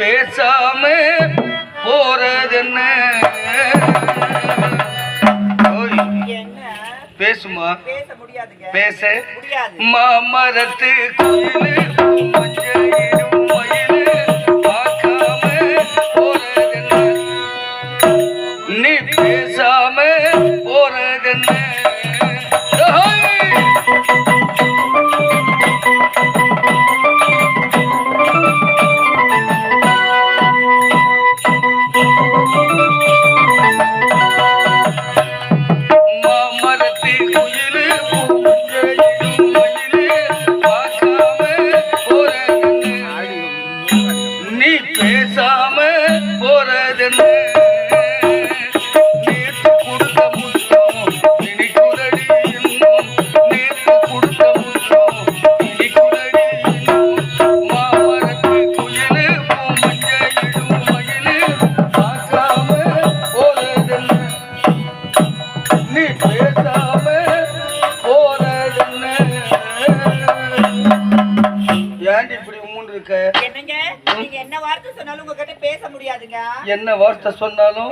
பேசாம போறதென்ன? பேசுமா? பேச மாமரத்து குயிலு சொன்னாலும்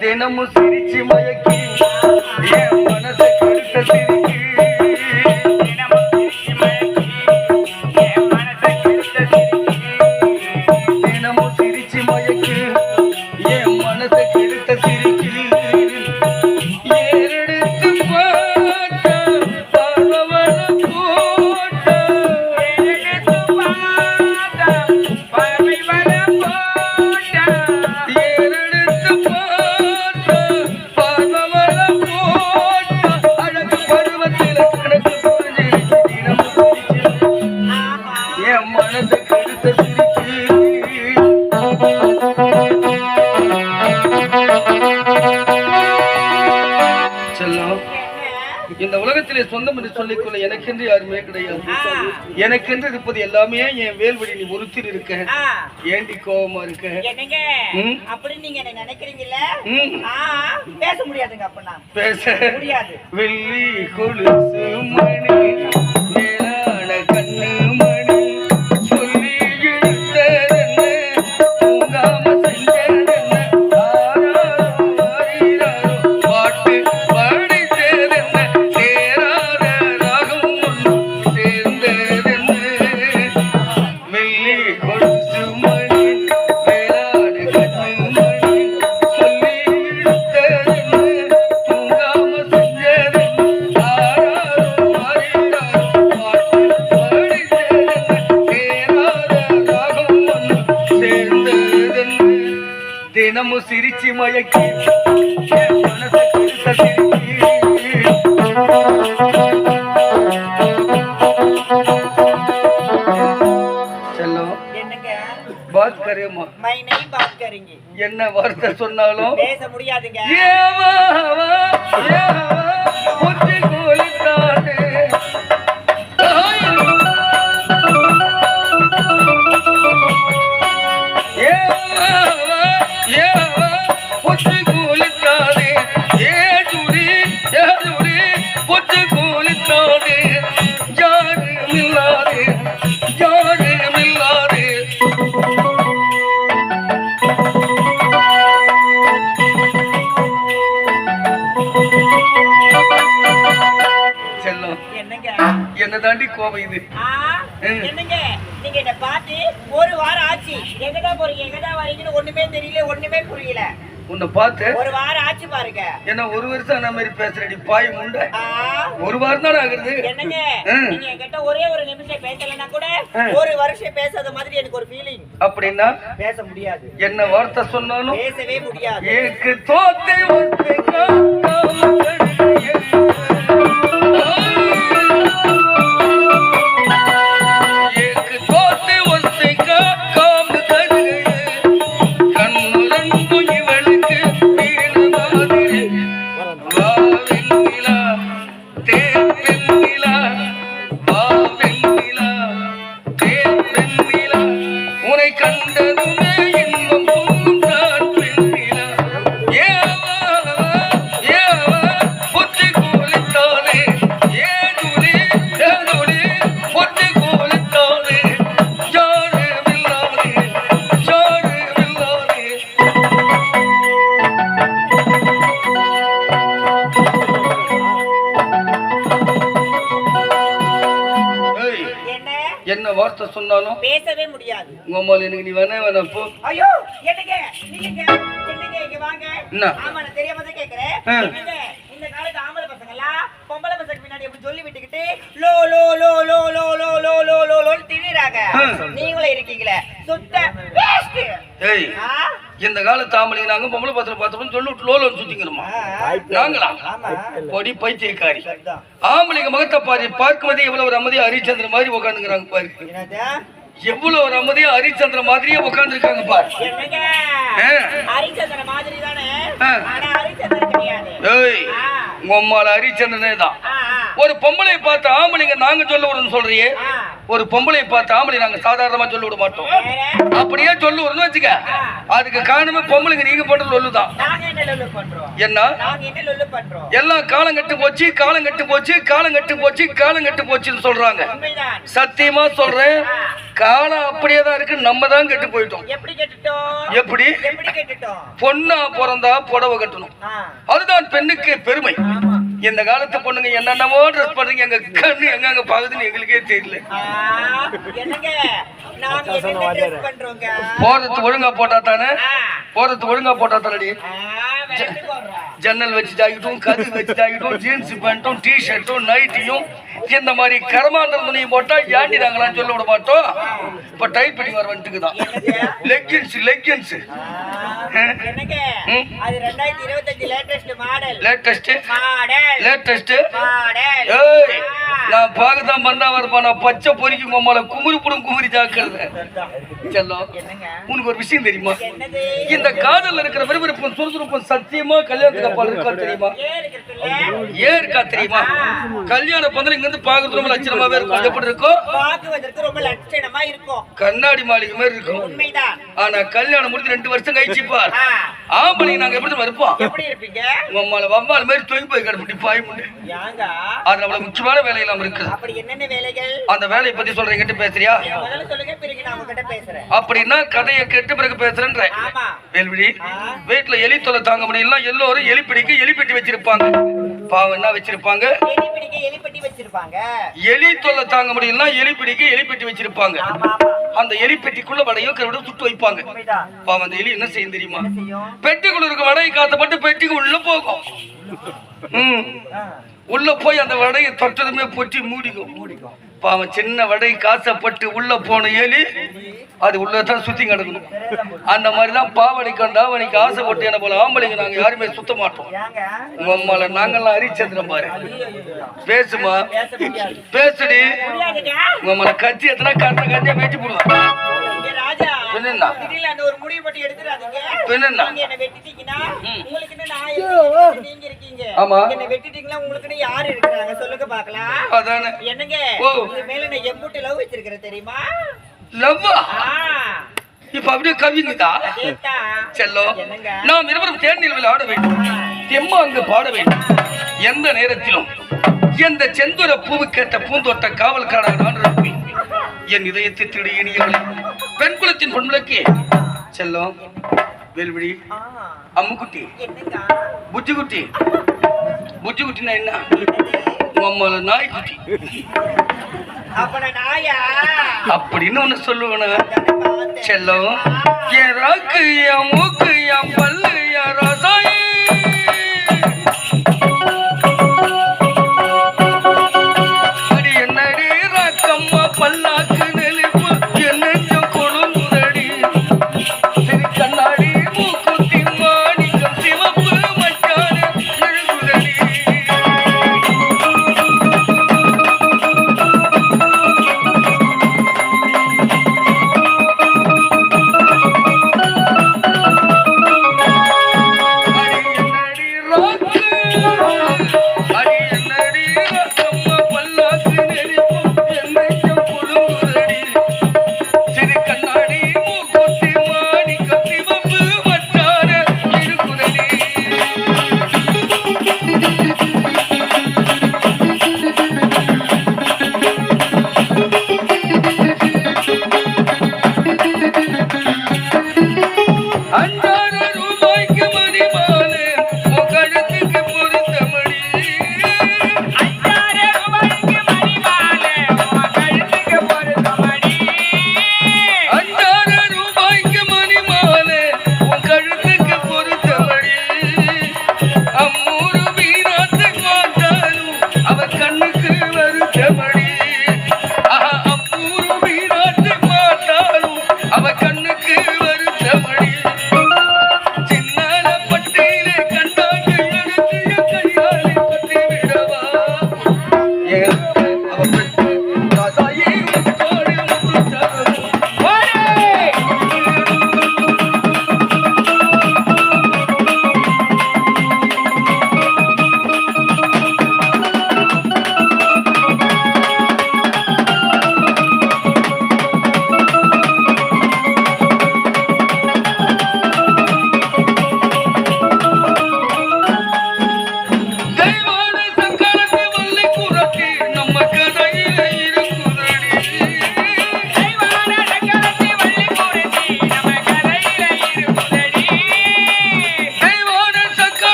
தினமும் சிரிச்சு மயக்கி எனக்கென்று இருப்பது எல்லாமே என் வேல்வழி நீ ஒருத்தர் இருக்க. ஏண்டி கோபமா இருக்க? என்னங்க? ம். அப்படி நீங்க என்ன நினைக்கிறீங்கல்ல? பேச முடியாதுங்க அப்பனா. பேச முடியாது. வெள்ளி கொலுசு மணி தினமும் சிரிச்சு மயக்கி. மனசை பாத் கரேமா மை நெய் பாத் கरेंगे என்ன வார்த்தை சொன்னாலும்? பேச முடியாதுங்க. ஏவா, ஏவா, தாண்டி கோபம் இது. என்னங்க? நீங்க என்ன பார்த்து ஒரு வாரம் ஆச்சு. எங்கதான் போறீங்க? எங்கதான் வரீங்கன்னு ஒண்ணுமே தெரியல ஒண்ணுமே புரியல. உன்னை பார்த்து ஒரு வாரம் ஆச்சு பாருங்க. என்ன ஒரு வருஷம் அந்த மாதிரி பேசுறடி பாய் முண்டை? ஒரு வாரம் தானே ஆகுறது? என்னங்க. நீங்க என்கிட்ட ஒரே ஒரு நிமிஷம் பேசலன்னா கூட. ஒரு வருஷம் பேசாத மாதிரி எனக்கு ஒரு ஃபீலிங் அப்படின்னா? பேச முடியாது. என்ன வார்த்தை சொன்னாலும்? பேசவே முடியாது. ஏக்கு தோத்தை ஐயோ என்னங்க? நீங்க என்னங்க இங்க வாங்க? ஆமா நான் தெரியாம தான் கேக்குறேன். இந்த காலத்து ஆம்பளை பசங்க எல்லாம் பொம்பளை பசங்க பின்னாடி எப்படி சொல்லி விட்டுக்கிட்டு லோ லோ லோ லோ லோ லோ லோ லோ லோ லோன்னு திணிறாங்க. நீங்களும் இருக்கீங்களே. சுத்த வேஸ்ட் ஏய் இந்த காலத்து ஆம்பளைங்க நாங்க பொம்பளை பத்திரம் பார்த்தோம்னு சொல்லி விட்டு லோலோன்னு சுத்திக்கணுமா நாங்களா? பொடி பைத்தியக்காரி. ஆம்பளைங்க முகத்தை பாரு பார்க்கும்போதே எவ்வளவு ஒரு அமைதியா ஹரிச்சந்திர மாதிரி உட்காந்துக்கிறாங்க பாரு. எவ்வளவு அமைதியா ஹரிச்சந்திர மாதிரியே உட்காந்துருக்காங்க பாரு. என்னங்க? ஆ. ஹரிச்சந்திர மாதிரி தானே. ஆனா ஹரிச்சந்திரன் தான். ஒரு பொம்பளை பார்த்து ஆம்பளைங்க நாங்க சொல்ல விடணும்னு சொல்றியே. ஒரு பொம்பளை பார்த்து ஆம்பளை நாங்க சாதாரணமா சொல்ல விட மாட்டோம்? அப்படியே சொல்ல விடணும்னு வச்சுக்க. அதுக்கு காரணமே பொம்பளைங்க நீங்க பண்ற லொல்லுதான் என்ன எல்லாம் காலம் கட்டு போச்சு காலம் கட்டு போச்சு காலம் கட்டு போச்சு காலம் கட்டு போச்சுன்னு சொல்றாங்க. சத்தியமா சொல்றேன். காலம் அப்படியே தான் இருக்கு. நம்ம தான் கெட்டு போயிட்டோம். எப்படி கேட்டுட்டோம்? எப்படி? எப்படி கேட்டுட்டோம்? பொண்ணா பிறந்தா புடவை கட்டணும். அதுதான் பெண்ணுக்கு பெருமை. இந்த காலத்து பொண்ணுங்க என்னென்னமோ ட்ரெஸ் பண்றீங்க. எங்க கண்ணு எங்க அங்க பாக்குதுன்னு எங்களுக்கே தெரியல. ஆ, என்னங்க? நாங்க என்ன dress பண்றோங்க? போறது ஒழுங்கா போட்டா தானே? போறது ஒழுங்கா போட்டா தானடி. ஜன்னல் வச்சு ஜாக்கெட்டும் கது வச்சு ஜாக்கெட்டும் ஜீன்ஸ் பேண்ட்டும் டி ஷர்ட்டும் நைட்டியும் இந்த மாதிரி கரமாந்திர துணியும் போட்டா ஏண்டி நாங்களாம் சொல்ல விட மாட்டோம். இப்ப டைப் பண்ணி வர வந்துட்டு தான் லெக்கின்ஸ் லெக்கின்ஸ் லேட்டஸ்ட் நான் பச்சை பொறிக்கும் மம்மால குமுறி புடும் குமுறி செல்லம் உனக்கு ஒரு விஷயம் தெரியுமா? இந்த காதல்ல இருக்கிற விறுவிறுப்பும் சுறுசுறுப்பும் சத்தியமா கல்யாணத்துக்கு அப்பால் இருக்கா தெரியுமா? ஏன் இருக்கா தெரியுமா? கல்யாண பந்தல் இருந்து பாக்குறது ரொம்ப லட்சணமாவே இருக்கும். எப்படி இருக்கும்? பாக்குவதற்கு ரொம்ப லட்சணமா இருக்கும். கண்ணாடி மாளிகை மாதிரி இருக்கும். உண்மைதான். ஆனா கல்யாணம் முடிஞ்சு ரெண்டு வருஷம் கழிச்சு பார். ஆம்பளைங்க நாங்க எப்படி இருப்போம்? எப்படி இருப்பீங்க? வம்மால மாதிரி தொங்கி போய் கிடப்பிட்டு பாய் யாங்க அது அவ்வளவு முக்கியமான இருக்குது அப்படி என்னென்ன வேலைகள்? அந்த வேலையை பத்தி சொல்றேன். கிட்ட பேசுறியா? முதல்ல சொல்லுங்க. பிறகு நான் உங்ககிட்ட பேசுறேன். அப்படின்னா கதையை கேட்டு பிறகு பேசுறேன்ற வேல்விழி. வீட்டுல எலி தொலை தாங்க முடியல. எல்லோரும் எலி பிடிக்க எலி பெட்டி வச்சிருப்பாங்க. பாவம் என்ன வச்சிருப்பாங்க? எலி பிடிக்க எலி பெட்டி வச்சிருப்பாங்க. எலி தொல்லை தாங்க முடியல எலி பிடிக்க எலி பெட்டி வச்சிருப்பாங்க. அந்த எலி பெட்டிக்குள்ள வடையும் கருவிட சுட்டு வைப்பாங்க. பாவம் அந்த எலி என்ன செய்யும் தெரியுமா? பெட்டிக்குள்ள இருக்க வடையை காத்தப்பட்டு பெட்டிக்கு உள்ள போகும். உள்ள போய் அந்த வடையை தொட்டதுமே பொட்டி மூடிக்கும். மூடிக்கும். பாவம் சின்ன வடை காசப்பட்டு உள்ள போன ஏலி அது உள்ளதான் சுத்தி கிடக்கணும். அந்த மாதிரிதான் தான் பாவடைக்கு வந்தா அவனுக்கு ஆசைப்பட்டு என்ன போல ஆம்பளைங்க நாங்க யாருமே சுத்த மாட்டோம். உங்க அம்மால நாங்கெல்லாம் அரிச்சந்திரம் பாரு. பேசுமா? பேசுடி. உங்க கத்தி எத்தனை கட்டின கத்தியா வெட்டி போடுவான் என்னங்க? உங்க மேல நான் எம்புட்டு லவ் வச்சிருக்கிறேன் தெரியுமா? லவ்வா இப்ப அப்படியே கவிங்குதா என்னங்க? நாம் இருவரும் தேர்நிலவில் ஆட வேண்டும். எம்மா அங்கு பாட வேண்டும். எந்த நேரத்திலும் எந்த செந்துர பூவு கேட்ட பூந்தோட்ட நான் இருப்பேன் என் இதயத்தை திடு இனியவளே பெண் குலத்தின் பொன்முளைக்கு செல்லம் வேல்விழி அம்முக்குட்டி புஜ்ஜுக்குட்டி. புஜ்ஜுக்குட்டினா என்ன? மம்மல நாயா. அப்படின்னு ஒண்ணு சொல்லுவேனா. செல்லம் என் ராக்கு என் மூக்கு என் பல்லு.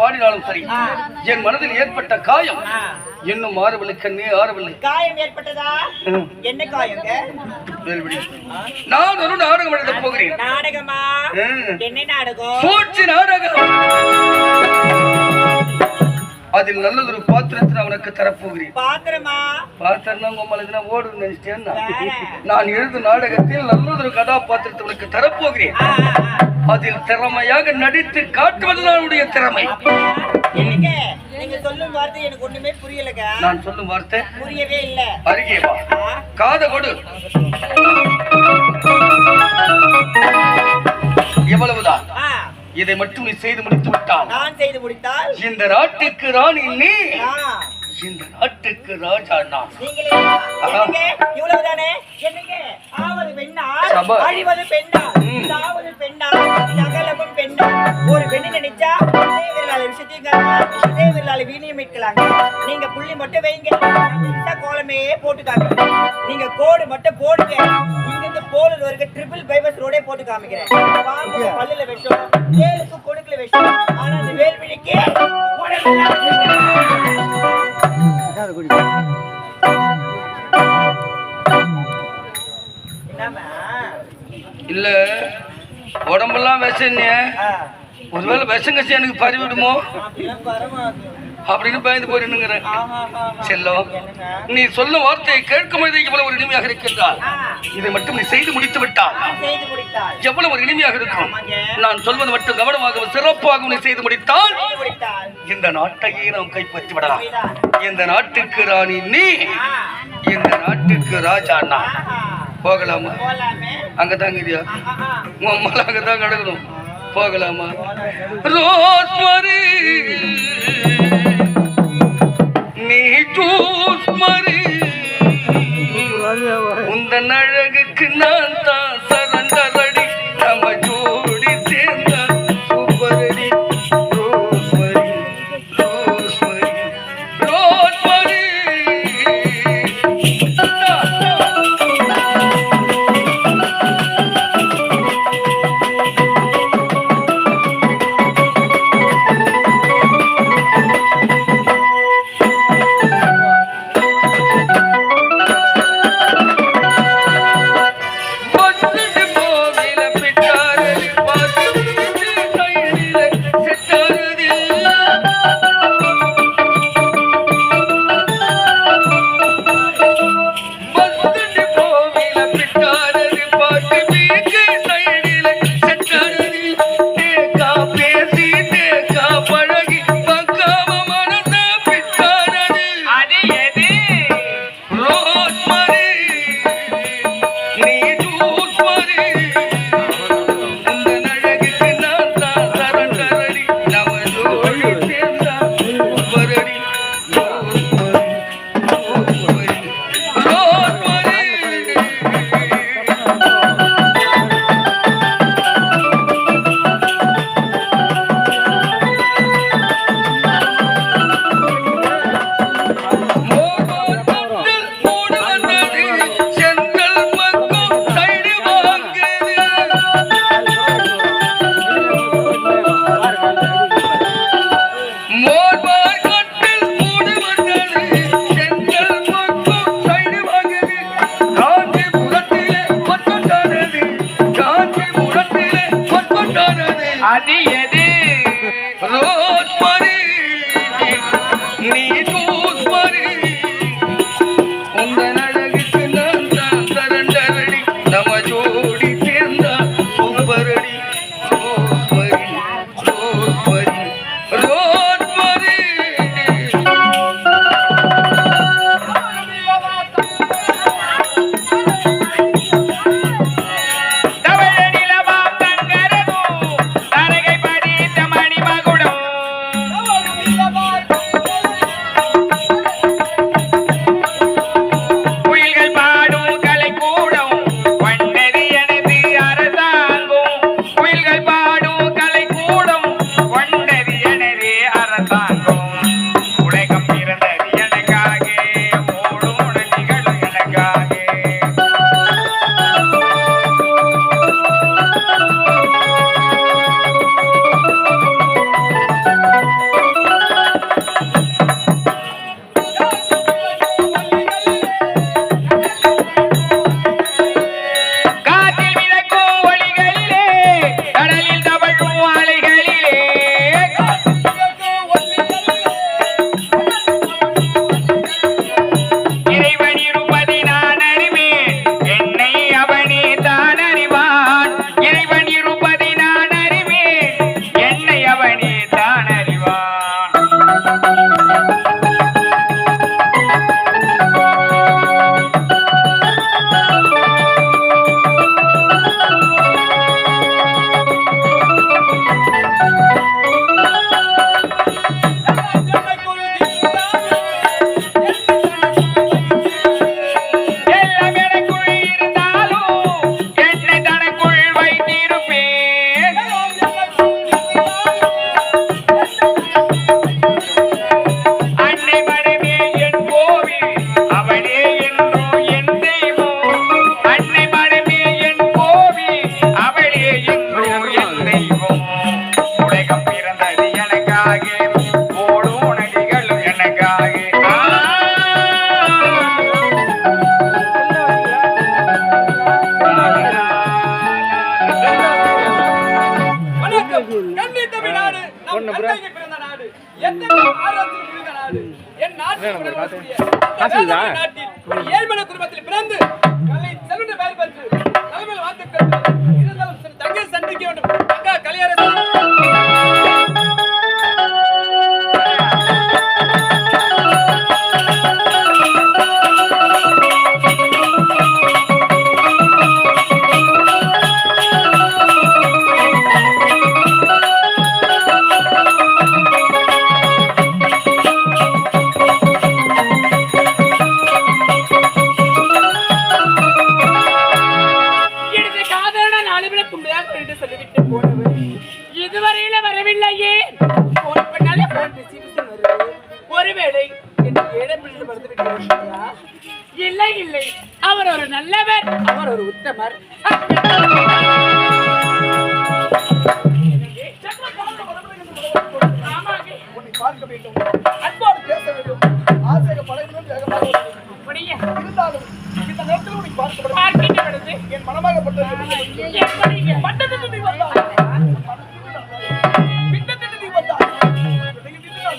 பாடினாலும் சரி. என் மனதில் ஏற்பட்ட காயம். இன்னும் மாறவில்லை கண்ணே ஆறவில்லை காயம் ஏற்பட்டதா. என்ன காயங்க வேல்விழி. நான் ஒரு நாடகம் எழுத போகிறேன் நாடகமா. என்ன நாடகம் சூழ்ச்சி நாடகம் அதில் நல்லதொரு பாத்திரத்தை நான் உனக்கு தரப்போகிறேன். பாத்திரமா? பார்த்தேன்னா உங்களை ஓடு நினைச்சிட்டேன்னா வேற. நான் எழுதும் நாடகத்தில் நல்லதொரு கதாபாத்திரத்தை உனக்கு தரப்போகிறேன். அதில் திறமையாக நடித்து காட்டுவது என்னுடைய திறமை. நீங்க சொல்லும் வார்த்தை எனக்கு ஒண்ணுமே புரியலங்க நான் சொல்லும் வார்த்தை புரியவே இல்ல. அருகே வா. காத கொடு. எவ்வளவுதான்? இதை மட்டும் நீ செய்து முடித்து விட்டால் நான் செய்து முடித்தால் இந்த நாட்டுக்கு ராணி நீ இந்த நாட்டுக்கு ராஜா நான். இவ்வளவுதானே? என்னங்க? ஆவது பெண்ணா? சபா. அழிவது பெண்ணா? ம். சாவது பெண்ணா? சகலமும் பெண்ணா? ஒரு பெண்ணு நினைச்சா இதே விரலால விஷயத்தையும் காட்டலாம் இதே விரலால வீணையும் மீட்கலாங்க. நீங்க புள்ளி மட்டும் வைங்க. கோலமே போட்டு காட்டுறேன் நீங்க கோடு மட்டும் போடுங்க. இங்க இருந்து போலூர் வரைக்கும் ட்ரிபிள் பைபஸ் ரோடே போட்டு காமிக்கிறேன். பாம்பு பல்லுல வெட்டும். வேலுக்கு கொடுக்கல வெட்டும். ஆனா அந்த வேல்விழிக்கு இல்ல உடம்பெல்லாம் விஷம் ஒருவேளை விஷம் கசி எனக்கு பறிவிடுமோ. அப்படின்னு பயந்து. செல்லம் என்னங்க? நீ சொல்லும் வார்த்தையை கேட்கும் பொழுது இவ்வளவு ஒரு இனிமையாக இருக்கின்றால் ஆ, இதை மட்டும் நீ செய்து முடித்து விட்டால். எவ்வளவு ஒரு இனிமையாக இருக்கும். நான் சொல்வது மட்டும் கவனமாகவும் சிறப்பாகவும் நீ செய்து முடித்தால். இந்த நாட்டையே நாம் கைப்பற்றி விடலாம்? இந்த நாட்டுக்கு ராணி நீ இந்த நாட்டுக்கு ராஜா நான். போகலாமா ஆஹா, ஆஹா. உன் அம்மால அங்கதான் கிடக்கணும் போகலாமா ரோஸ்மரி நீ ஜூஸ்மரி உந்தன் அழகுக்கு நான் தான்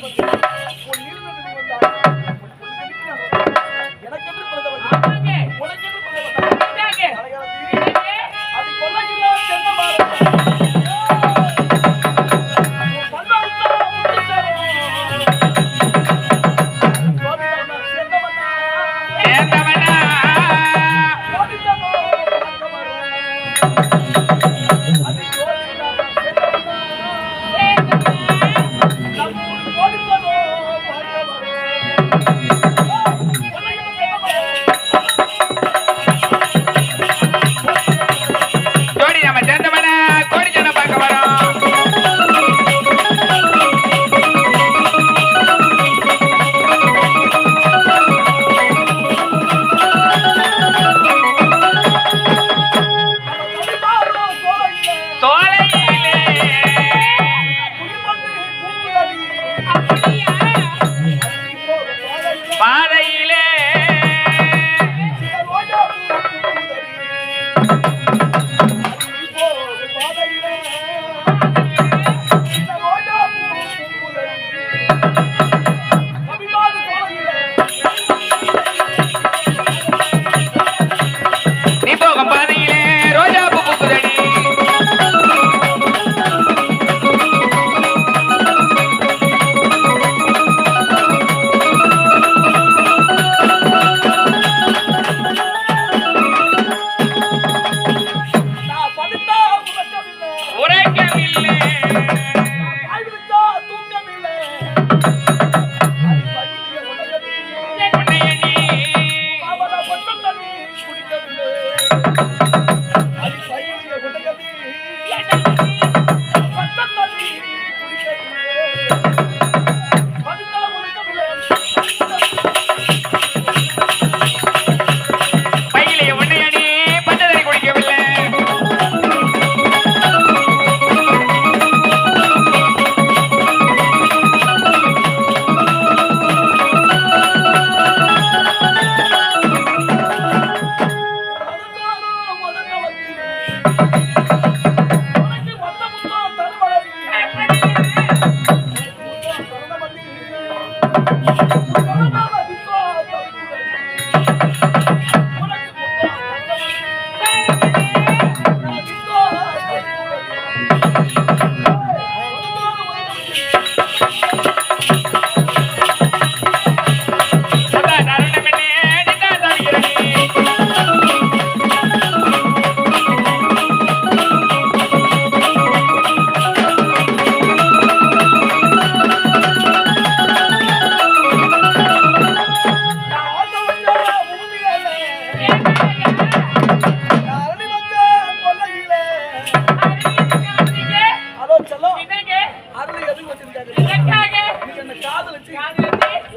பத்தி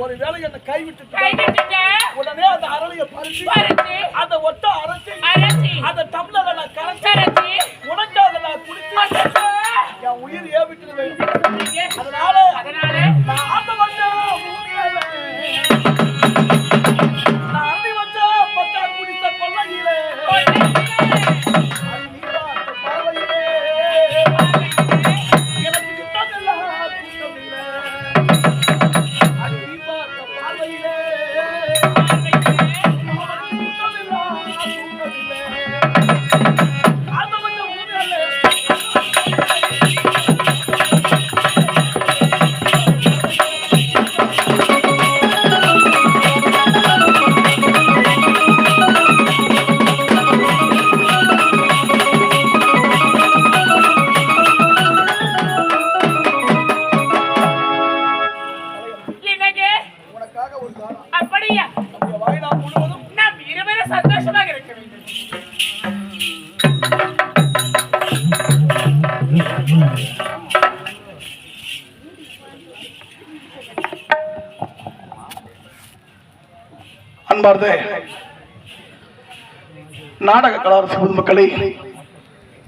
ஒருவேளை என்ன கைவிட்டு உடனே அந்த அரளிய பறிச்சு அந்த ஒட்ட அரைச்சி அந்த டம்ளர் நான் கரைச்சி உனக்கு அதை நான் குடிச்சு என் உயிர் ஏவிட்டு அதனால ನಂಬಾರ್ದೆ ನಾಟಕ ಕಲಾವಿದ ಮಕ್ಕಳಿಗೆ